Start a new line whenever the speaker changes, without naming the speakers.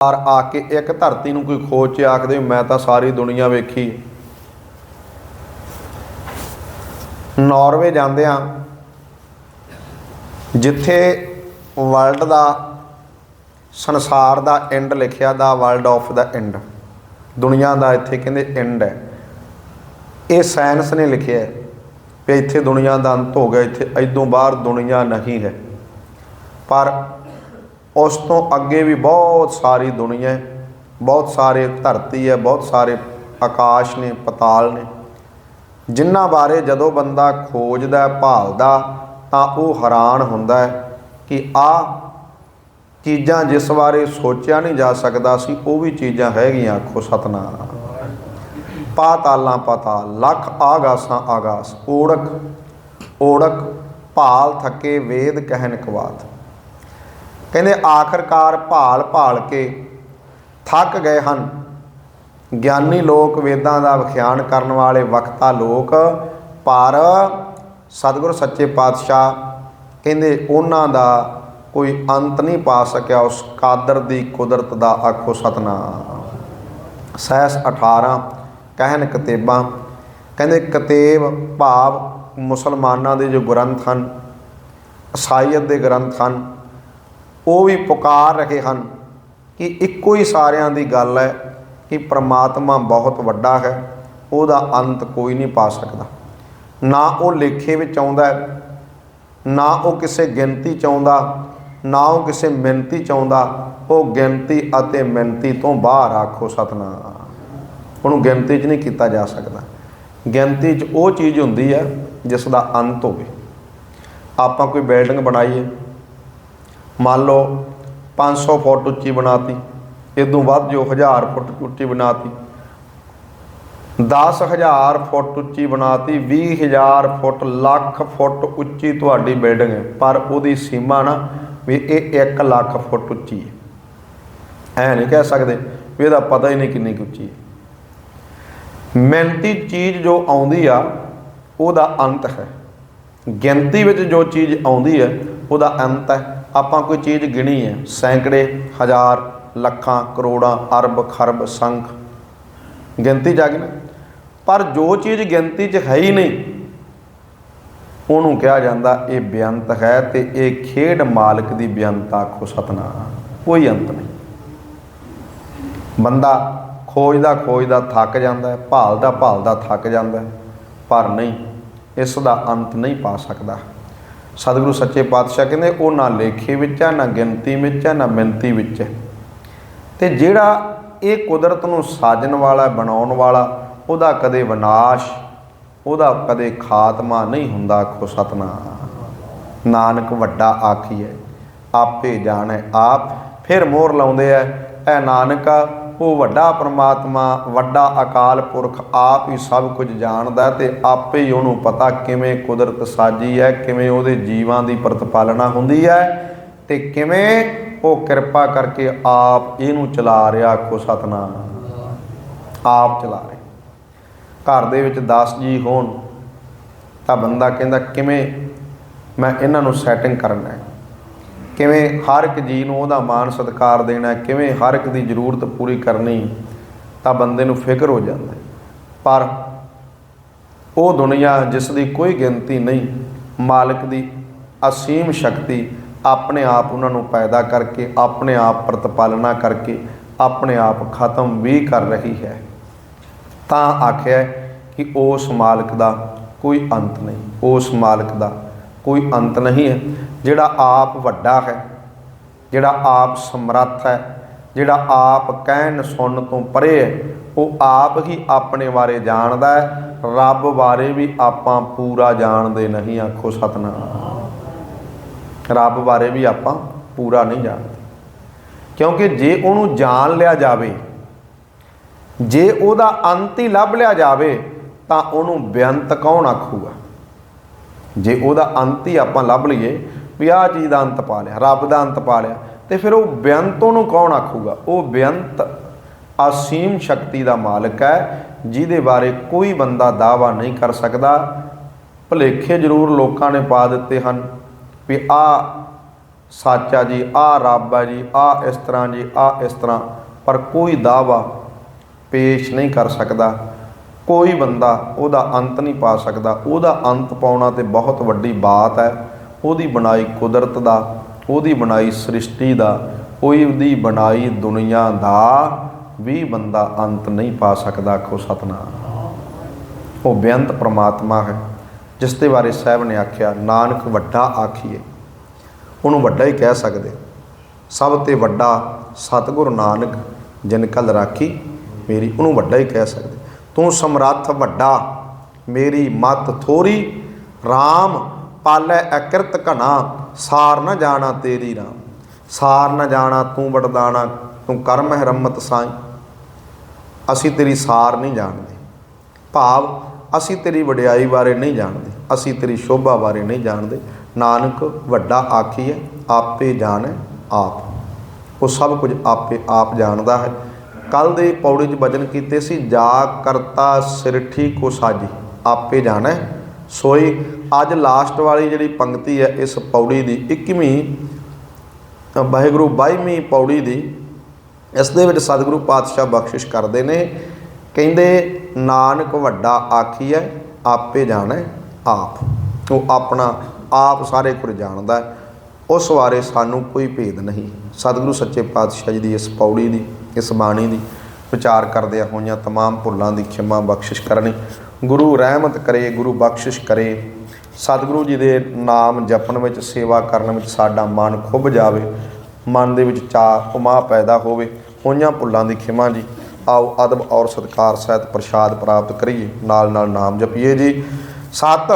ਆ ਆ ਕੇ ਇੱਕ ਧਰਤੀ ਨੂੰ ਕੋਈ ਖੋਜ ਚ ਆਖਦੇ ਮੈਂ ਤਾਂ ਸਾਰੀ ਦੁਨੀਆ ਵੇਖੀ ਨਾਰਵੇ ਜਾਂਦੇ ਆ, ਜਿੱਥੇ ਵਰਲਡ ਦਾ ਸੰਸਾਰ ਦਾ ਐਂਡ ਲਿਖਿਆ the world of the end ਦੁਨੀਆ ਦਾ ਇੱਥੇ ਕਹਿੰਦੇ ਐਂਡ ਹੈ। ਇਹ ਸਾਇੰਸ ਨੇ ਲਿਖਿਆ ਹੈ ਵੀ ਇੱਥੇ ਦੁਨੀਆ ਦਾ ਅੰਤ ਹੋ ਗਿਆ, ਇੱਥੇ ਇਦੋਂ ਬਾਹਰ ਦੁਨੀਆ ਨਹੀਂ ਹੈ। ਪਰ ਉਸ ਤੋਂ ਅੱਗੇ ਵੀ ਬਹੁਤ ਸਾਰੀ ਦੁਨੀਆ ਹੈ। ਬਹੁਤ ਸਾਰੇ ਧਰਤੀ ਹੈ, ਬਹੁਤ ਸਾਰੇ ਆਕਾਸ਼ ਨੇ, ਪਤਾਲ ਨੇ। ਜਿਨ੍ਹਾਂ ਬਾਰੇ ਜਦੋਂ ਬੰਦਾ ਖੋਜਦਾ, ਭਾਲਦਾ, ਤਾਂ ਉਹ ਹੈਰਾਨ ਹੁੰਦਾ ਹੈ ਕਿ ਆ ਚੀਜ਼ਾਂ ਜਿਸ ਬਾਰੇ ਸੋਚਿਆ ਨਹੀਂ ਜਾ ਸਕਦਾ ਸੀ, ਉਹ ਵੀ ਚੀਜ਼ਾਂ ਹੈਗੀਆਂ ਆਖੋ ਸਤਨਾਮ। ਪਾਤਾਲਾਂ ਪਾਤਾਲ, ਲੱਖ ਆਗਾਸਾਂ ਆਗਾਸ ਓੜਕ ਓੜਕ ਭਾਲ, ਥੱਕੇ, ਵੇਦ ਕਹਿਣ ਕਵਾਤ ਕਹਿੰਦੇ, ਆਖਰਕਾਰ ਭਾਲ ਭਾਲ ਕੇ ਥੱਕ ਗਏ ਹਨ। ਗਿਆਨੀ ਲੋਕ ਵੇਦਾਂ ਦਾ ਵਿਖਿਆਨ ਕਰਨ ਵਾਲੇ ਵਕਤਾ ਲੋਕ, ਪਰ ਸਤਿਗੁਰ ਸੱਚੇ ਪਾਤਸ਼ਾਹ ਕਹਿੰਦੇ, ਉਹਨਾਂ ਦਾ ਕੋਈ ਅੰਤ ਨਹੀਂ ਪਾ ਸਕਿਆ ਉਸ ਕਾਦਰ ਦੀ ਕੁਦਰਤ ਦਾ ਆਖੋ ਸਤਨਾਮ। ਸਹਿਸ 18 ਕਹਿਣ ਕਤੇਬਾਂ। ਕਹਿੰਦੇ, ਕਤੇਬ ਭਾਵ ਮੁਸਲਮਾਨਾਂ ਦੇ ਜੋ ਗ੍ਰੰਥ ਹਨ ਇਸਾਈਅਤ ਦੇ ਗ੍ਰੰਥ ਹਨ ਉਹ ਵੀ ਪੁਕਾਰ ਰਹੇ ਹਨ ਕਿ ਇੱਕੋ ਹੀ ਸਾਰਿਆਂ ਦੀ ਗੱਲ ਹੈ ਕਿ ਪ੍ਰਮਾਤਮਾ ਬਹੁਤ ਵੱਡਾ ਹੈ, ਉਹਦਾ ਅੰਤ ਕੋਈ ਨਹੀਂ ਪਾ ਸਕਦਾ। ਨਾ ਉਹ ਲੇਖੇ ਵਿੱਚ ਆਉਂਦਾ ਨਾ ਉਹ ਕਿਸੇ ਗਿਣਤੀ ਚ ਆਉਂਦਾ, ਨਾ ਉਹ ਕਿਸੇ ਮਿੰਤੀ ਚ ਆਉਂਦਾ, ਉਹ ਗਿਣਤੀ ਅਤੇ ਮਿੰਤੀ ਤੋਂ ਬਾਹਰ ਆਖੋ ਸਤਨਾਮ। ਉਹਨੂੰ ਗਿਣਤੀ 'ਚ ਨਹੀਂ ਕੀਤਾ ਜਾ ਸਕਦਾ। ਗਿਣਤੀ 'ਚ ਉਹ ਚੀਜ਼ ਹੁੰਦੀ ਹੈ ਜਿਸ ਦਾ ਅੰਤ ਹੋਵੇ। ਆਪਾਂ ਕੋਈ ਬਿਲਡਿੰਗ ਬਣਾਈਏ ਮੰਨ ਲਓ 500 ਫੁੱਟ ਉੱਚੀ ਬਣਾਤੀ ਇਦੋਂ ਵੱਧ ਜੋ 1000 ਫੁੱਟ ਉੱਚੀ ਬਣਾਤੀ। 10000 ਫੁੱਟ ਉੱਚੀ ਬਣਾਤੀ 20000 ਫੁੱਟ, ਲੱਖ ਫੁੱਟ ਉੱਚੀ ਤੁਹਾਡੀ ਬਿਲਡਿੰਗ ਹੈ। ਪਰ ਉਹਦੀ ਸੀਮਾ ਨਾ ਵੀ ਇਹ 1 ਲੱਖ ਫੁੱਟ ਉੱਚੀ ਹੈ। ਐ ਨਹੀਂ ਕਹਿ ਸਕਦੇ ਵੀ ਇਹਦਾ ਪਤਾ ਹੀ ਨਹੀਂ ਕਿੰਨੀ ਕੁ ਉੱਚੀ ਹੈ। ਮਿਹਨਤੀ ਚੀਜ਼ ਜੋ ਆਉਂਦੀ ਆ, ਉਹਦਾ ਅੰਤ ਹੈ। ਗਿਣਤੀ ਵਿੱਚ ਜੋ ਚੀਜ਼ ਆਉਂਦੀ ਹੈ, ਉਹਦਾ ਅੰਤ ਹੈ। ਆਪਾਂ ਕੋਈ ਚੀਜ਼ ਗਿਣੀ ਹੈ, ਸੈਂਕੜੇ, ਹਜ਼ਾਰ, ਲੱਖਾਂ, ਕਰੋੜਾਂ, ਅਰਬ, ਖਰਬ, ਸੰਖ। ਗਿਣਤੀ ਜਾ ਗਈ ਨਾ? ਪਰ ਜੋ ਚੀਜ਼ ਗਿਣਤੀ 'ਚ ਹੈ ਹੀ ਨਹੀਂ, ਉਹਨੂੰ ਕਿਹਾ ਜਾਂਦਾ ਇਹ ਬੇਅੰਤ ਹੈ ਤੇ ਇਹ ਖੇਡ ਮਾਲਕ ਦੀ ਬੇਅੰਤ ਆਖੋ ਸਤਨਾਮ। ਕੋਈ ਅੰਤ ਨਹੀਂ। ਬੰਦਾ ਖੋਜਦਾ ਖੋਜਦਾ ਥੱਕ ਜਾਂਦਾ ਹੈ, ਭਾਲਦਾ ਭਾਲਦਾ ਥੱਕ ਜਾਂਦਾ ਪਰ ਨਹੀਂ, ਇਸ ਦਾ ਅੰਤ ਨਹੀਂ ਪਾ ਸਕਦਾ। ਸਤਿਗੁਰੂ ਸੱਚੇ ਪਾਤਸ਼ਾਹ ਕਹਿੰਦੇ, ਉਹ ਨਾ ਲੇਖੇ ਵਿੱਚ ਹੈ, ਨਾ ਗਿਣਤੀ ਵਿੱਚ ਹੈ, ਨਾ ਮਿੰਤੀ ਵਿੱਚ ਹੈ। ਤੇ ਜਿਹੜਾ ਇਹ ਕੁਦਰਤ ਨੂੰ ਸਾਜਣ ਵਾਲਾ, ਬਣਾਉਣ ਵਾਲਾ, ਉਹਦਾ ਕਦੇ ਵਿਨਾਸ਼, ਉਹਦਾ ਕਦੇ ਖਾਤਮਾ ਨਹੀਂ ਹੁੰਦਾ, ਆਖੋ ਸਤਨਾਮ। ਨਾਨਕ ਵੱਡਾ ਆਖੀਐ ਆਪੇ ਜਾਣੈ ਆਪ, ਫਿਰ ਮੋਹਰ ਲਾਉਂਦੇ ਐ ਐ ਨਾਨਕ ਉਹ ਵੱਡਾ ਪ੍ਰਮਾਤਮਾ, ਵੱਡਾ ਅਕਾਲ ਪੁਰਖ ਆਪ ਹੀ ਸਭ ਕੁਝ ਜਾਣਦਾ ਹੈ ਤੇ ਆਪੇ ਹੀ ਉਹਨੂੰ ਪਤਾ ਕਿਵੇਂ ਕੁਦਰਤ ਸਾਜੀ ਹੈ, ਕਿਵੇਂ ਉਹਦੇ ਜੀਵਾਂ ਦੀ ਪ੍ਰਤਪਾਲਣਾ ਹੁੰਦੀ ਹੈ ਤੇ ਕਿਵੇਂ ਉਹ ਕਿਰਪਾ ਕਰਕੇ ਆਪ ਇਹਨੂੰ ਚਲਾ ਰਿਹਾ ਆਖੋ ਸਤਨਾਮ। ਆਪ ਚਲਾ ਰਿਹਾ। ਘਰ ਦੇ ਵਿੱਚ 10 ਜੀ ਹੋਣ ਤਾਂ ਬੰਦਾ ਕਹਿੰਦਾ ਕਿਵੇਂ ਮੈਂ ਇਹਨਾਂ ਨੂੰ ਸੈਟਿੰਗ ਕਰਨਾ ਹੈ ਕਿਵੇਂ ਹਰ ਇੱਕ ਜੀ ਨੂੰ ਉਹਦਾ ਮਾਣ ਸਤਿਕਾਰ ਦੇਣਾ, ਕਿਵੇਂ ਹਰ ਇੱਕ ਦੀ ਜ਼ਰੂਰਤ ਪੂਰੀ ਕਰਨੀ, ਤਾਂ ਬੰਦੇ ਨੂੰ ਫਿਕਰ ਹੋ ਜਾਂਦਾ ਪਰ ਉਹ ਦੁਨੀਆ ਜਿਸ ਦੀ ਕੋਈ ਗਿਣਤੀ ਨਹੀਂ, ਮਾਲਕ ਦੀ ਅਸੀਮ ਸ਼ਕਤੀ ਆਪਣੇ ਆਪ ਉਹਨਾਂ ਨੂੰ ਪੈਦਾ ਕਰਕੇ, ਆਪਣੇ ਆਪ ਪ੍ਰਤਪਾਲਣਾ ਕਰਕੇ, ਆਪਣੇ ਆਪ ਖਤਮ ਵੀ ਕਰ ਰਹੀ ਹੈ। ਤਾਂ ਆਖਿਆ ਕਿ ਉਸ ਮਾਲਕ ਦਾ ਕੋਈ ਅੰਤ ਨਹੀਂ, ਉਸ ਮਾਲਕ ਦਾ ਕੋਈ ਅੰਤ ਨਹੀਂ ਹੈ। ਜਿਹੜਾ ਆਪ ਵੱਡਾ ਹੈ, ਜਿਹੜਾ ਆਪ ਸਮਰੱਥ ਹੈ, ਜਿਹੜਾ ਆਪ ਕਹਿਣ ਸੁਣਨ ਤੋਂ ਪਰੇ ਹੈ, ਉਹ ਆਪ ਹੀ ਆਪਣੇ ਬਾਰੇ ਜਾਣਦਾ ਹੈ। ਰੱਬ ਬਾਰੇ ਵੀ ਆਪਾਂ ਪੂਰਾ ਜਾਣਦੇ ਨਹੀਂ, ਆਖੋ ਸਤਨਾਮ। ਰੱਬ ਬਾਰੇ ਵੀ ਆਪਾਂ ਪੂਰਾ ਨਹੀਂ ਜਾਣਦੇ। ਕਿਉਂਕਿ ਜੇ ਉਹਨੂੰ ਜਾਣ ਲਿਆ ਜਾਵੇ, ਜੇ ਉਹਦਾ ਅੰਤ ਹੀ ਲੱਭ ਲਿਆ ਜਾਵੇ, ਤਾਂ ਉਹਨੂੰ ਬੇਅੰਤ ਕੌਣ ਆਖੂਗਾ? ਜੇ ਉਹਦਾ ਅੰਤ ਹੀ ਆਪਾਂ ਲੱਭ ਲਈਏ ਵੀ ਆਹ ਚੀਜ਼ ਦਾ ਅੰਤ ਪਾ ਲਿਆ, ਰੱਬ ਦਾ ਅੰਤ ਪਾ ਲਿਆ, ਤੇ ਫਿਰ ਉਹ ਬੇਅੰਤ ਉਹਨੂੰ ਕੌਣ ਆਖੂਗਾ? ਉਹ ਬੇਅੰਤ ਅਸੀਮ ਸ਼ਕਤੀ ਦਾ ਮਾਲਕ ਹੈ, ਜਿਹਦੇ ਬਾਰੇ ਕੋਈ ਬੰਦਾ ਦਾਵਾ ਨਹੀਂ ਕਰ ਸਕਦਾ। ਭਲੇਖੇ ਜ਼ਰੂਰ ਲੋਕਾਂ ਨੇ ਪਾ ਦਿੱਤੇ ਹਨ ਵੀ ਆ ਸੱਚ ਆ ਜੀ ਆ ਰੱਬ ਆ ਜੀ ਆ ਇਸ ਤਰ੍ਹਾਂ ਜੀ ਆ ਇਸ ਤਰ੍ਹਾਂ, ਪਰ ਕੋਈ ਦਾਵਾ ਪੇਸ਼ ਨਹੀਂ ਕਰ ਸਕਦਾ। ਕੋਈ ਬੰਦਾ ਉਹਦਾ ਅੰਤ ਨਹੀਂ ਪਾ ਸਕਦਾ। ਉਹਦਾ ਅੰਤ ਪਾਉਣਾ ਤੇ ਬਹੁਤ ਵੱਡੀ ਬਾਤ ਹੈ। ਉਹਦੀ ਬਣਾਈ ਕੁਦਰਤ ਦਾ, ਉਹਦੀ ਬਣਾਈ ਸ੍ਰਿਸ਼ਟੀ ਦਾ ਕੋਈ ਉਹਦੀ ਬਣਾਈ ਦੁਨੀਆ ਦਾ ਵੀ ਬੰਦਾ ਅੰਤ ਨਹੀਂ ਪਾ ਸਕਦਾ, ਆਖੋ ਸਤਨਾਮ। ਉਹ ਬੇਅੰਤ ਪ੍ਰਮਾਤਮਾ ਹੈ, ਜਿਸ ਦੇ ਬਾਰੇ ਸਾਹਿਬ ਨੇ ਆਖਿਆ, ਨਾਨਕ ਵੱਡਾ ਆਖੀਏ। ਉਹਨੂੰ ਵੱਡਾ ਹੀ ਕਹਿ ਸਕਦੇ। ਸਭ ਤੇ ਵੱਡਾ ਸਤਿਗੁਰ ਨਾਨਕ, ਜਿਨ ਕਲ ਰਾਖੀ, ਮੇਰੀ ਉਹਨੂੰ ਵੱਡਾ ਹੀ ਕਹਿ ਸਕਦੇ। ਤੂੰ ਸਮਰੱਥ ਵੱਡਾ, ਮੇਰੀ ਮਤ ਥੋਰੀ RAM ਪਾਲੈ ਅਕਿਰਤ ਘਣਾ, ਸਾਰ ਨਾ ਜਾਣਾ ਤੇਰੀ RAM ਸਾਰ ਨਾ ਜਾਣਾ ਤੂੰ ਵਡਦਾਣਾ, ਤੂੰ ਕਰ ਮਹਿਰਮਤ ਸਾਈ। ਅਸੀਂ ਤੇਰੀ ਸਾਰ ਨਹੀਂ ਜਾਣਦੇ। ਭਾਵ, ਅਸੀਂ ਤੇਰੀ ਵਡਿਆਈ ਬਾਰੇ ਨਹੀਂ ਜਾਣਦੇ। ਅਸੀਂ ਤੇਰੀ ਸ਼ੋਭਾ ਬਾਰੇ ਨਹੀਂ ਜਾਣਦੇ। ਨਾਨਕ, ਵੱਡਾ ਆਖੀ ਹੈ ਆਪੇ ਜਾਣੈ ਆਪ। ਉਹ ਸਭ ਕੁਝ ਆਪੇ ਆਪ ਜਾਣਦਾ ਹੈ। ਕੱਲ ਦੇ ਪੌੜੀ 'ਚ ਵਜਨ ਕੀਤੇ ਸੀ, ਜਾ ਕਰਤਾ ਸਿਰਠੀ ਕੋ ਸਾਜੀ, ਆਪੇ ਜਾਣਾ। ਸੋਈ ਅੱਜ ਲਾਸਟ ਵਾਲੀ ਜਿਹੜੀ ਪੰਕਤੀ ਹੈ, ਇਸ ਪੌੜੀ ਦੀ 21ਵੀਂ ਵਾਹਿਗੁਰੂ 22ਵੀਂ ਪੌੜੀ ਦੀ, ਇਸ ਦੇ ਵਿੱਚ ਸਤਿਗੁਰੂ ਪਾਤਸ਼ਾਹ ਬਖਸ਼ਿਸ਼ ਕਰਦੇ ਨੇ, ਕਹਿੰਦੇ, ਨਾਨਕ ਵੱਡਾ ਆਖੀ ਹੈ ਆਪੇ ਜਾਣਾ ਆਪ। ਉਹ ਆਪਣਾ ਆਪ ਸਾਰੇ ਕੁਝ ਜਾਣਦਾ ਉਸ ਬਾਰੇ ਸਾਨੂੰ ਕੋਈ ਭੇਦ ਨਹੀਂ। ਸਤਿਗੁਰੂ ਸੱਚੇ ਪਾਤਸ਼ਾਹ ਜੀ ਦੀ ਇਸ ਪੌੜੀ ਦੀ ਇਸ ਬਾਣੀ ਦੀ ਵਿਚਾਰ ਕਰਦਿਆਂ ਹੋਈਆਂ तमाम ਭੁੱਲਾਂ ਦੀ ਖਿਮਾ ਬਖਸ਼ਿਸ਼ ਕਰਨੀ ਗੁਰੂ ਰਹਿਮਤ ਕਰੇ ਗੁਰੂ ਬਖਸ਼ਿਸ਼ ਕਰੇ ਸਤਿਗੁਰੂ ਜੀ ਦੇ ਨਾਮ ਜਪਣ ਵਿੱਚ ਸੇਵਾ ਕਰਨ ਵਿੱਚ ਸਾਡਾ ਮਨ ਖੁੱਭ ਜਾਵੇ ਮਨ ਦੇ ਵਿੱਚ ਚਾਹ ਉਮਾ ਪੈਦਾ ਹੋਵੇ ਹੋਈਆਂ ਭੁੱਲਾਂ ਦੀ ਖਿਮਾ ਜੀ ਆਓ ਅਦਬ ਔਰ ਸਤਕਾਰ ਸਹਿਤ ਪ੍ਰਸ਼ਾਦ ਪ੍ਰਾਪਤ ਕਰੀਏ ਨਾਲ ਨਾਲ ਨਾਮ ਜਪੀਏ ਜੀ ਸਤ